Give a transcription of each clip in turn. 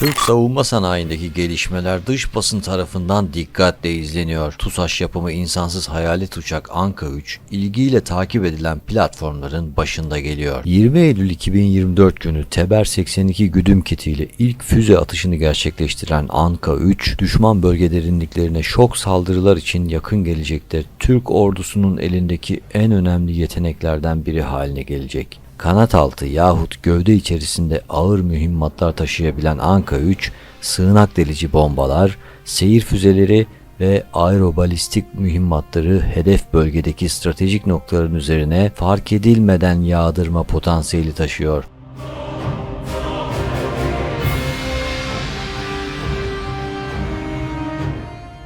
Türk savunma sanayindeki gelişmeler dış basın tarafından dikkatle izleniyor. TUSAŞ yapımı insansız hayalet uçak Anka 3 ilgiyle takip edilen platformların başında geliyor. 20 Eylül 2024 günü Teber 82 güdüm kitiyle ilk füze atışını gerçekleştiren Anka 3, düşman bölge derinliklerine şok saldırılar için yakın gelecekte Türk ordusunun elindeki en önemli yeteneklerden biri haline gelecek kanat altı yahut gövde içerisinde ağır mühimmatlar taşıyabilen Anka 3, sığınak delici bombalar, seyir füzeleri ve aerobalistik mühimmatları hedef bölgedeki stratejik noktaların üzerine fark edilmeden yağdırma potansiyeli taşıyor.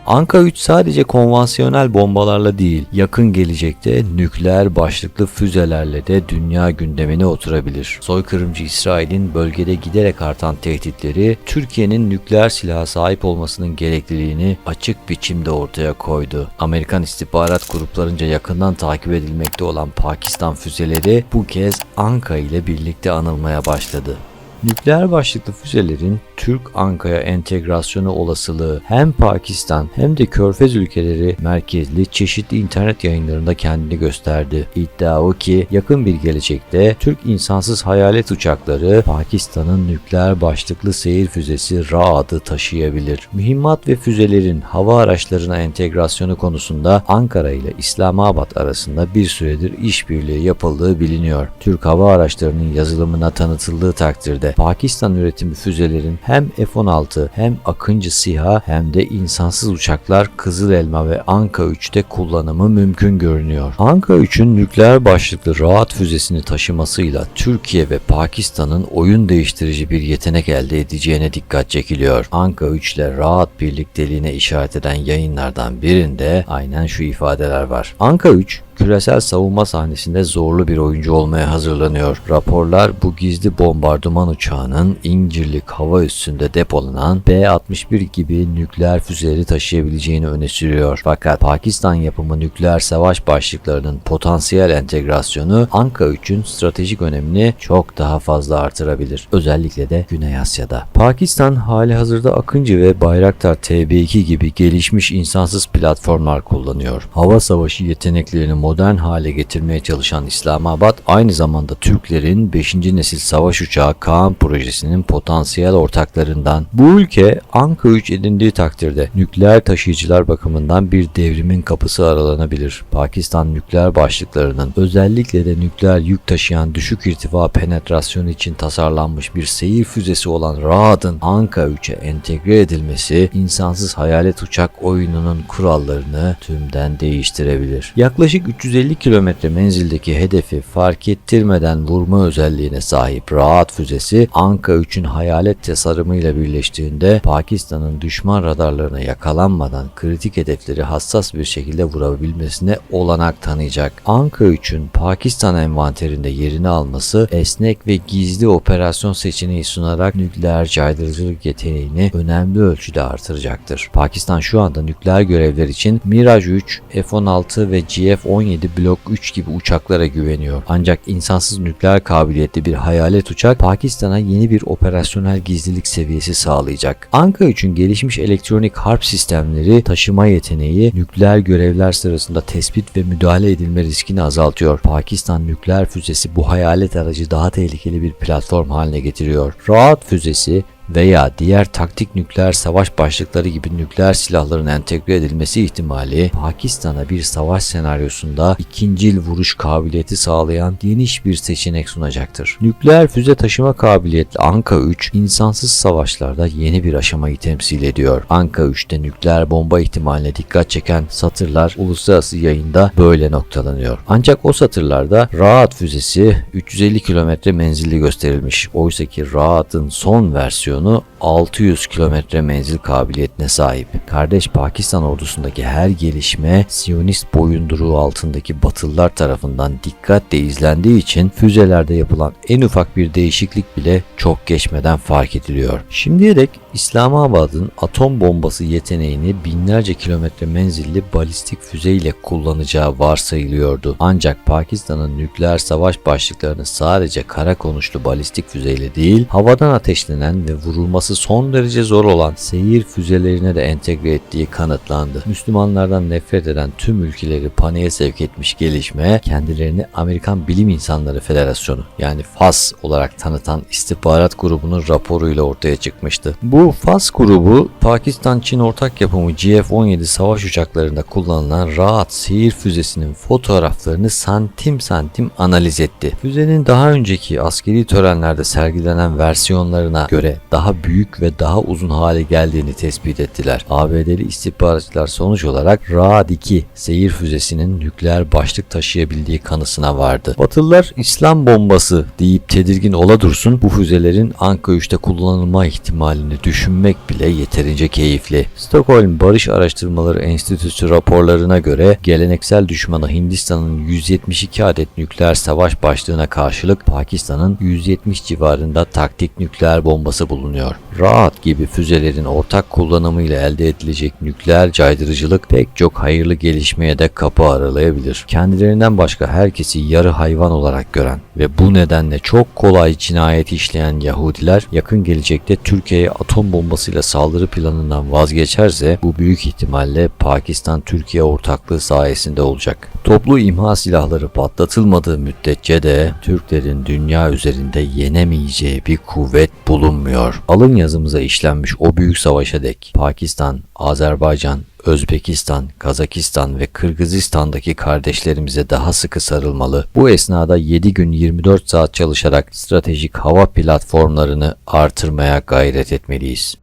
Anka 3 sadece konvansiyonel bombalarla değil, yakın gelecekte nükleer başlıklı füzelerle de dünya gündemine oturabilir. Soykırımcı İsrail'in bölgede giderek artan tehditleri, Türkiye'nin nükleer silaha sahip olmasının gerekliliğini açık biçimde ortaya koydu. Amerikan istihbarat gruplarınca yakından takip edilmekte olan Pakistan füzeleri bu kez Anka ile birlikte anılmaya başladı. Nükleer başlıklı füzelerin Türk Anka'ya entegrasyonu olasılığı hem Pakistan hem de Körfez ülkeleri merkezli çeşitli internet yayınlarında kendini gösterdi. İddia o ki yakın bir gelecekte Türk insansız hayalet uçakları Pakistan'ın nükleer başlıklı seyir füzesi Raad'ı taşıyabilir. Mühimmat ve füzelerin hava araçlarına entegrasyonu konusunda Ankara ile İslamabad arasında bir süredir işbirliği yapıldığı biliniyor. Türk hava araçlarının yazılımına tanıtıldığı takdirde Pakistan üretimi füzelerin hem F-16 hem Akıncı SİHA hem de insansız uçaklar Kızıl Elma ve Anka 3'te kullanımı mümkün görünüyor. Anka 3'ün nükleer başlıklı Rahat füzesini taşımasıyla Türkiye ve Pakistan'ın oyun değiştirici bir yetenek elde edeceğine dikkat çekiliyor. Anka 3 ile Rahat birlikteliğine işaret eden yayınlardan birinde aynen şu ifadeler var. Anka 3 küresel savunma sahnesinde zorlu bir oyuncu olmaya hazırlanıyor. Raporlar bu gizli bombardıman uçağının İncirlik hava üssünde depolanan B-61 gibi nükleer füzeleri taşıyabileceğini öne sürüyor. Fakat Pakistan yapımı nükleer savaş başlıklarının potansiyel entegrasyonu Anka 3'ün stratejik önemini çok daha fazla artırabilir. Özellikle de Güney Asya'da. Pakistan hali hazırda Akıncı ve Bayraktar TB2 gibi gelişmiş insansız platformlar kullanıyor. Hava savaşı yeteneklerini modern hale getirmeye çalışan İslamabad aynı zamanda Türklerin 5. nesil savaş uçağı Kaan projesinin potansiyel ortaklarından. Bu ülke Anka 3 edindiği takdirde nükleer taşıyıcılar bakımından bir devrimin kapısı aralanabilir. Pakistan nükleer başlıklarının özellikle de nükleer yük taşıyan düşük irtifa penetrasyonu için tasarlanmış bir seyir füzesi olan Raad'ın Anka 3'e entegre edilmesi insansız hayalet uçak oyununun kurallarını tümden değiştirebilir. Yaklaşık 350 kilometre menzildeki hedefi fark ettirmeden vurma özelliğine sahip Rahat füzesi Anka 3'ün hayalet tasarımıyla birleştiğinde Pakistan'ın düşman radarlarına yakalanmadan kritik hedefleri hassas bir şekilde vurabilmesine olanak tanıyacak. Anka 3'ün Pakistan envanterinde yerini alması esnek ve gizli operasyon seçeneği sunarak nükleer caydırıcılık yeteneğini önemli ölçüde artıracaktır. Pakistan şu anda nükleer görevler için Mirage 3, F-16 ve GF-17 Blok 3 gibi uçaklara güveniyor. Ancak insansız nükleer kabiliyetli bir hayalet uçak Pakistan'a yeni bir operasyonel gizlilik seviyesi sağlayacak. Anka 3'ün gelişmiş elektronik harp sistemleri taşıma yeteneği nükleer görevler sırasında tespit ve müdahale edilme riskini azaltıyor. Pakistan nükleer füzesi bu hayalet aracı daha tehlikeli bir platform haline getiriyor. Rahat füzesi veya diğer taktik nükleer savaş başlıkları gibi nükleer silahların entegre edilmesi ihtimali Pakistan'a bir savaş senaryosunda ikincil vuruş kabiliyeti sağlayan geniş bir seçenek sunacaktır. Nükleer füze taşıma kabiliyetli Anka 3 insansız savaşlarda yeni bir aşamayı temsil ediyor. Anka 3'te nükleer bomba ihtimaline dikkat çeken satırlar uluslararası yayında böyle noktalanıyor. Ancak o satırlarda Rahat füzesi 350 kilometre menzilli gösterilmiş. Oysa ki Rahat'ın son versiyonu versiyonu 600 kilometre menzil kabiliyetine sahip. Kardeş Pakistan ordusundaki her gelişme Siyonist boyunduruğu altındaki Batılılar tarafından dikkatle izlendiği için füzelerde yapılan en ufak bir değişiklik bile çok geçmeden fark ediliyor. Şimdiye dek İslamabad'ın atom bombası yeteneğini binlerce kilometre menzilli balistik füze ile kullanacağı varsayılıyordu. Ancak Pakistan'ın nükleer savaş başlıklarını sadece kara konuşlu balistik füzeyle değil, havadan ateşlenen ve vurulması son derece zor olan seyir füzelerine de entegre ettiği kanıtlandı. Müslümanlardan nefret eden tüm ülkeleri paniğe sevk etmiş gelişme kendilerini Amerikan Bilim İnsanları Federasyonu yani FAS olarak tanıtan istihbarat grubunun raporuyla ortaya çıkmıştı. Bu FAS grubu Pakistan-Çin ortak yapımı GF-17 savaş uçaklarında kullanılan rahat seyir füzesinin fotoğraflarını santim santim analiz etti. Füzenin daha önceki askeri törenlerde sergilenen versiyonlarına göre daha büyük ve daha uzun hale geldiğini tespit ettiler. ABD'li istihbaratçılar sonuç olarak Raad-2 seyir füzesinin nükleer başlık taşıyabildiği kanısına vardı. Batılılar İslam bombası deyip tedirgin ola dursun bu füzelerin Anka 3'te kullanılma ihtimalini düşünmek bile yeterince keyifli. Stockholm Barış Araştırmaları Enstitüsü raporlarına göre geleneksel düşmanı Hindistan'ın 172 adet nükleer savaş başlığına karşılık Pakistan'ın 170 civarında taktik nükleer bombası bulunuyor. Rahat gibi füzelerin ortak kullanımıyla elde edilecek nükleer caydırıcılık pek çok hayırlı gelişmeye de kapı aralayabilir. Kendilerinden başka herkesi yarı hayvan olarak gören ve bu nedenle çok kolay cinayet işleyen Yahudiler yakın gelecekte Türkiye'ye atom bombasıyla saldırı planından vazgeçerse bu büyük ihtimalle Pakistan-Türkiye ortaklığı sayesinde olacak. Toplu imha silahları patlatılmadığı müddetçe de Türklerin dünya üzerinde yenemeyeceği bir kuvvet bulunmuyor. Alın yazımıza işlenmiş o büyük savaşa dek Pakistan, Azerbaycan, Özbekistan, Kazakistan ve Kırgızistan'daki kardeşlerimize daha sıkı sarılmalı. Bu esnada 7 gün 24 saat çalışarak stratejik hava platformlarını artırmaya gayret etmeliyiz.